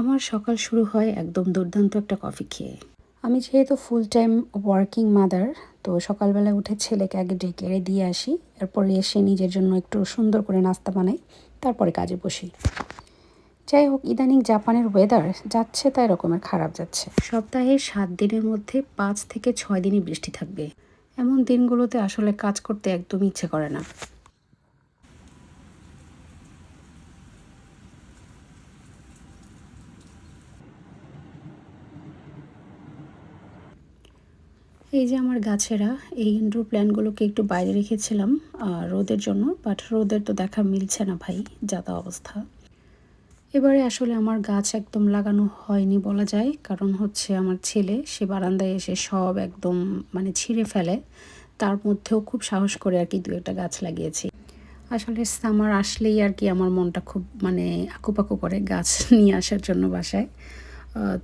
আমার সকাল শুরু হয় একদম দুর্দান্ত একটা কফি খেয়ে। আমি যেহেতু ফুল টাইম ওয়ার্কিং মাদার তো সকালবেলা উঠে ছেলেকে আগে ডেকে দিয়ে আসি, এরপরে এসে নিজের জন্য একটু সুন্দর করে নাস্তা বানাই, তারপরে কাজে বসি। যাই হোক, ইদানিং জাপানের ওয়েদার যাচ্ছে তাই রকমের খারাপ যাচ্ছে। সপ্তাহে সাত দিনের মধ্যে পাঁচ থেকে ছয় দিনই বৃষ্টি থাকবে। এমন দিনগুলোতে আসলে কাজ করতে একদমই ইচ্ছে করে না। এই যে আমার গাছেরা, এই ইনডোর প্ল্যান্টগুলোকে একটু বাইরে রেখেছিলাম রোদের জন্য বাট রোদের তো দেখা মিলছে না ভাই, যা তা অবস্থা। এবারে আসলে আমার গাছ একদম লাগানো হয়নি বলা যায়, কারণ হচ্ছে আমার ছেলে, সে বারান্দায় এসে সব একদম মানে ছিঁড়ে ফেলে। তার মধ্যেও খুব সাহস করে আর কি দু একটা গাছ লাগিয়েছি। আসলে সামার আসলেই আর কি আমার মনটা খুব মানে আকুপাকু করে গাছ নিয়ে আসার জন্য বাসায়।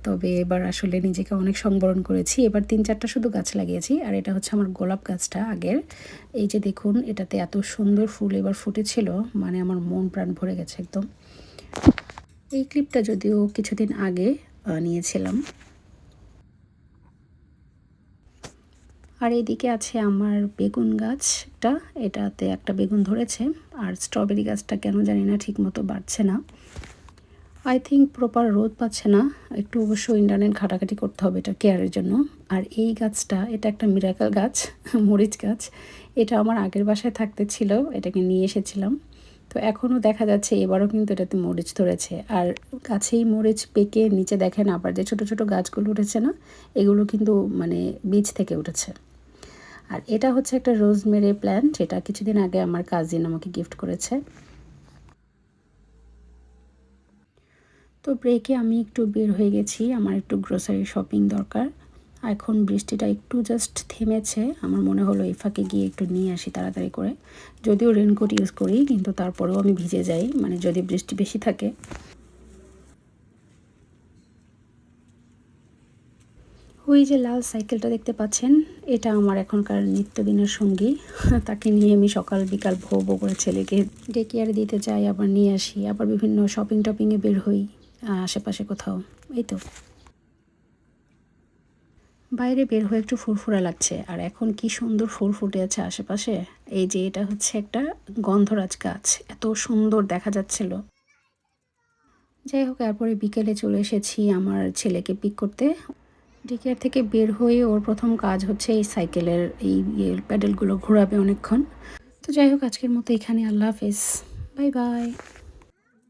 তবে এবার আসলে নিজেকে অনেক সংবরণ করেছি। এবার তিন চারটা শুধু গাছ লাগিয়েছি, আর এটা হচ্ছে আমার গোলাপ গাছটা আগের। এই যে দেখুন, এটাতে এত সুন্দর ফুল এবার ফুটেছিল মানে আমার মন প্রাণ ভরে গেছে একদম। এই ক্লিপটা যদিও কিছুদিন আগে নিয়েছিলাম। আর এইদিকে আছে আমার বেগুন গাছটা, এটাতে একটা বেগুন ধরেছে, আর স্ট্রবেরি গাছটা কেন জানি না ঠিক মতো বাড়ছে না। আই থিঙ্ক প্রপার রোদ পাচ্ছে না। একটু অবশ্য ইন্টারনেট ঘাটাঘাটি করতে হবে এটা কেয়ারের জন্য। আর এই গাছটা, এটা একটা মিরাকাল গাছ, মরিচ গাছ। এটা আমার আগের বাসায় থাকতে ছিল, এটাকে নিয়ে এসেছিলাম। তো এখনও দেখা যাচ্ছে, এবারও কিন্তু এটাতে মরিচ ধরেছে। আর গাছেই মরিচ পেকে নিচে দেখেন আবার যে ছোট ছোট গাছগুলো উঠেছে না, এগুলো কিন্তু মানে বীজ থেকে উঠেছে। আর এটা হচ্ছে একটা রোজমেরি প্ল্যান্ট, এটা কিছুদিন আগে আমার কাজিন আমাকে গিফট করেছে। তো ব্রেকে আমি একটু বের হয়ে গেছি, আমার একটু গ্রোসারি শপিং দরকার। এখন বৃষ্টিটা একটু জাস্ট থেমেছে, আমার মনে হলো এই ফাঁকে গিয়ে একটু নিয়ে আসি তাড়াতাড়ি করে। যদিও রেনকোট ইউজ করি, কিন্তু তারপরেও আমি ভিজে যাই মানে যদি বৃষ্টি বেশি থাকে। ওই যে লাল সাইকেলটা দেখতে পাচ্ছেন, এটা আমার এখনকার নিত্যদিনের সঙ্গী। তাকে নিয়ে আমি সকাল বিকাল ভো ভো করে ছেলেকে ডেকে আর দিতে যাই, আবার নিয়ে আসি, আবার বিভিন্ন শপিং টপিংয়ে বের হই। আশেপাশে কোথাও। এই তো। বাইরে বের হয়ে একটু ফুরফুরা লাগছে। আর এখন কি সুন্দর ফুল ফুটে আছে আশেপাশে। এই যে এটা হচ্ছে একটা গন্ধরাজ গাছ। এত সুন্দর দেখা যাচ্ছিল। যাই হোক, এরপরে বিকেলে চলে এসেছি আমার ছেলেকে পিক করতে। ডিকেয়ার থেকে বের হয়ে ওর প্রথম কাজ হচ্ছে এই সাইকেলের এই ইয়ে প্যাডেলগুলো ঘোরাবে অনেকক্ষণ। তো যাই হোক, আজকের মতো এখানে আল্লাহ হাফেজ। Bye bye.